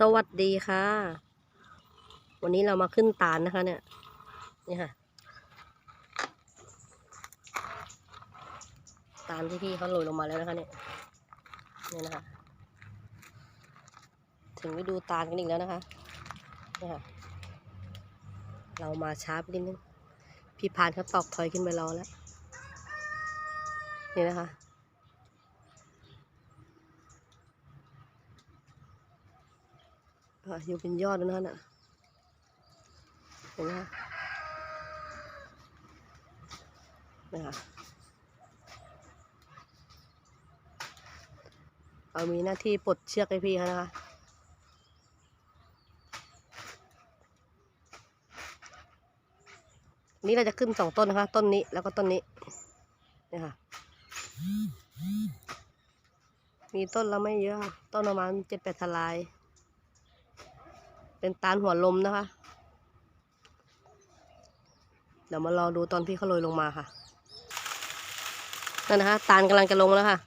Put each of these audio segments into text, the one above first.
สวัสดีค่ะ วันนี้เรามาขึ้นตาลนะคะ เนี่ย นี่ค่ะ ตาลที่พี่เขาโรยลงมาแล้วนะคะเนี่ย นี่นะคะ ถึงไปดูตาลกันอีกแล้วนะคะ นี่ค่ะ เรามาช้าไปนิดนึง พี่พานเขาตอกถอยขึ้นไปรอแล้ว นี่นะคะ อะอยู่เป็นยอดด้วนั่นน่ะเห็นไหมคะนี่ค่ะเอามีหน้าที่ปลดเชือกให้พี่เขานะคะนี่เราจะขึ้นสองต้นนะคะ ต้นนี้แล้วก็ต้นนี้นี่ค่ะ มีต้นแล้วไม่เยอะค่ะต้นประมาณเจ็ดแปดทลาย เป็นตาลหัวลมนะคะ เดี๋ยวมารอดูตอนพี่เขาโรยลงมาค่ะ นั่นนะคะ ตาลกำลังจะลงแล้วค่ะ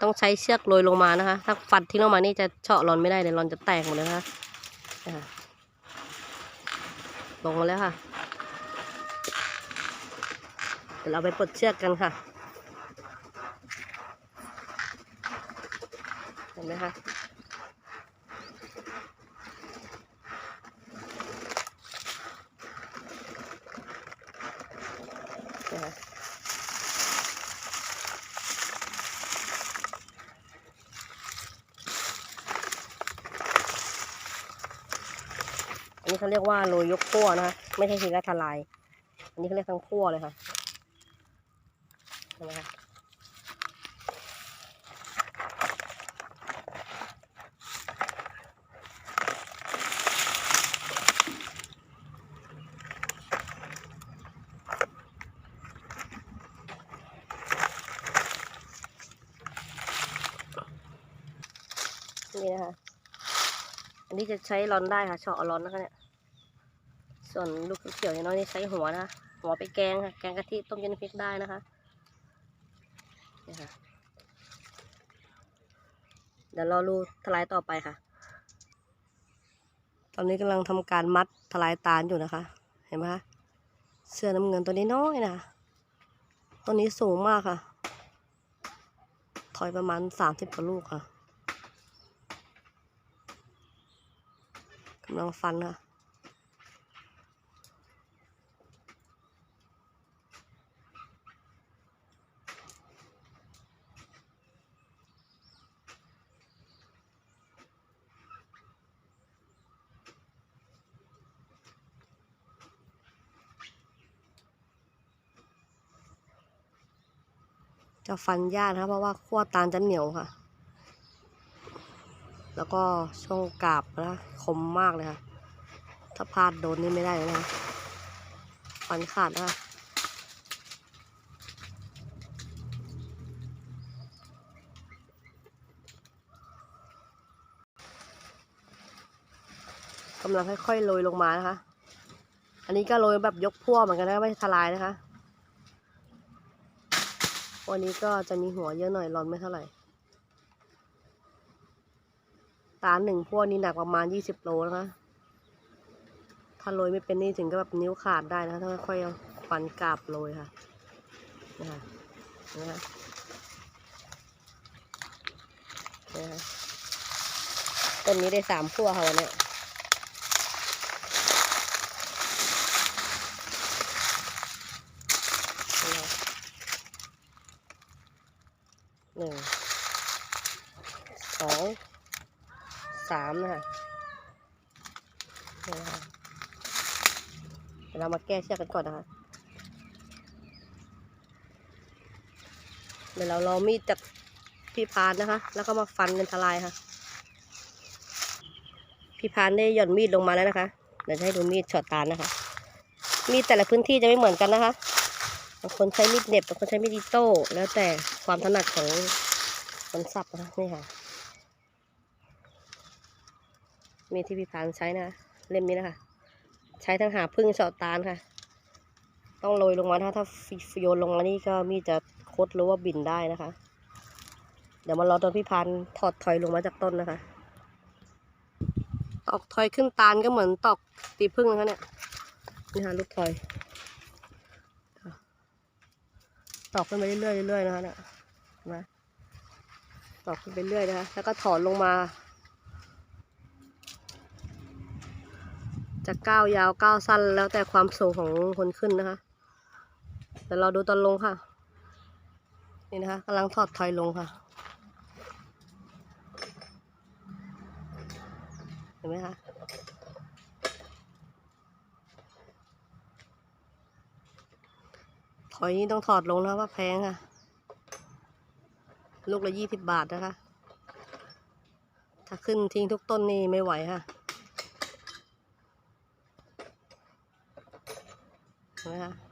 ต้องใช้เชือกโรยลงมานะคะ ถ้าฟัดทิ้งลงมานี่จะเฉาะรอนไม่ได้เลยรอนจะแตกหมดเลยนะคะนะคะลงมาแล้วค่ะ เดี๋ยวเราไปปลดเชือกกันค่ะ ห็นไหมคะอันนี้เขาเรียกว่าโรยยกขั้วนะคะไม่ใช่ทีละทลาย อันนี้เขาเรียกทั้งขั้วเลยค่ะเห็นไหมคะ นี่นะคะ อันนี้จะใช้ร้อนได้ค่ะเฉาะเอาร้อนนะคะเนี่ย ส่วนลูกเขียวน้อยนี่ใช้หัวนะหัวไปแกงค่ะ แกงกะทิต้มยำพริกได้นะคะนี่ค่ะ เดี๋ยวรอรูทลายต่อไปค่ะ ตอนนี้กำลังทำการมัดทลายตาลอยู่นะคะ เห็นไหมคะเสื้อน้ำเงินตัวนี้น้อยนะตัวนี้สูงมากค่ะ ถอยประมาณสามสิบกว่าลูกค่ะ กำลังฟันค่ะจะฟันยากนะเพราะว่าขั้วตาลจะเหนียวค่ะ แล้วก็ช่วงกาบ นะคมมากเลยค่ะ ถ้าพลาดโดนนี่ไม่ได้เลยนะฟันขาดนะคะกำลังค่อยๆโรยลงมานะคะ อันนี้ก็โรยแบบยกพั่วเหมือนกันนะไม่ทลายนะคะ วันนี้ก็จะมีหัวเยอะหน่อยร้อนไม่เท่าไหร่ ตาหนึ่งพวกนี้หนักประมาณยี่สิบโลนะคะ ถ้าโรยไม่เป็นนี่ถึงก็แบบนิ้วขาดได้นะคะ ถ้าค่อยฟันกราบโรยค่ะนะคะนะคะนะคะต้นนี้ได้สามขั้วค่ะวันนี้หนึ่งสอง สามนะคะเดี๋ยวเรามาแก้เชือกกันก่อนนะคะ เดี๋ยวเรารอมีดจากพี่พานนะคะ แล้วก็มาฟันเป็นทลายค่ะ พี่พานได้หย่อนมีดลงมาแล้วนะคะ เดี๋ยวจะให้ดูมีดช็อตตาลนะคะ มีดแต่ละพื้นที่จะไม่เหมือนกันนะคะบางคนใช้มีดเน็บบางคนใช้มีดอิโต้ แล้วแต่ความถนัดของคนสับนะคะนี่ค่ะ มีที่พี่พานใช้นะคะเล่มนี้นะคะ ใช้ทั้งหาพึ่งเฉาะตาลค่ะ ต้องโรยลงมาถ้าถ้าโยนลงมานี่ก็มีจะคดหรือว่าบินได้นะคะ เดี๋ยวมารอตอนพี่พานถอดถอยลงมาจากต้นนะคะ ตอกถอยขึ้นตาลก็เหมือนตอกตีพึ่งนะคะเนี่ยนี่ค่ะลูกถอยตอกขึ้นไปเรื่อยๆเรื่อยๆนะคะเนี่ยนไหมตอกขึ้นไปเรื่อยนะคะ แล้วก็ถอนลงมา จะก้าวยาวก้าวสั้นแล้วแต่ความสูงของคนขึ้นนะคะเดี๋ยวเราดูตอนลงค่ะ นี่นะคะกำลังถอดถอยลงค่ะ เห็นไหมคะถอยนี่ต้องถอดลงนะว่าแพงค่ะ ลูกละยี่สิบบาทนะคะ ถ้าขึ้นทิ้งทุกต้นนี่ไม่ไหวค่ะ 怎么样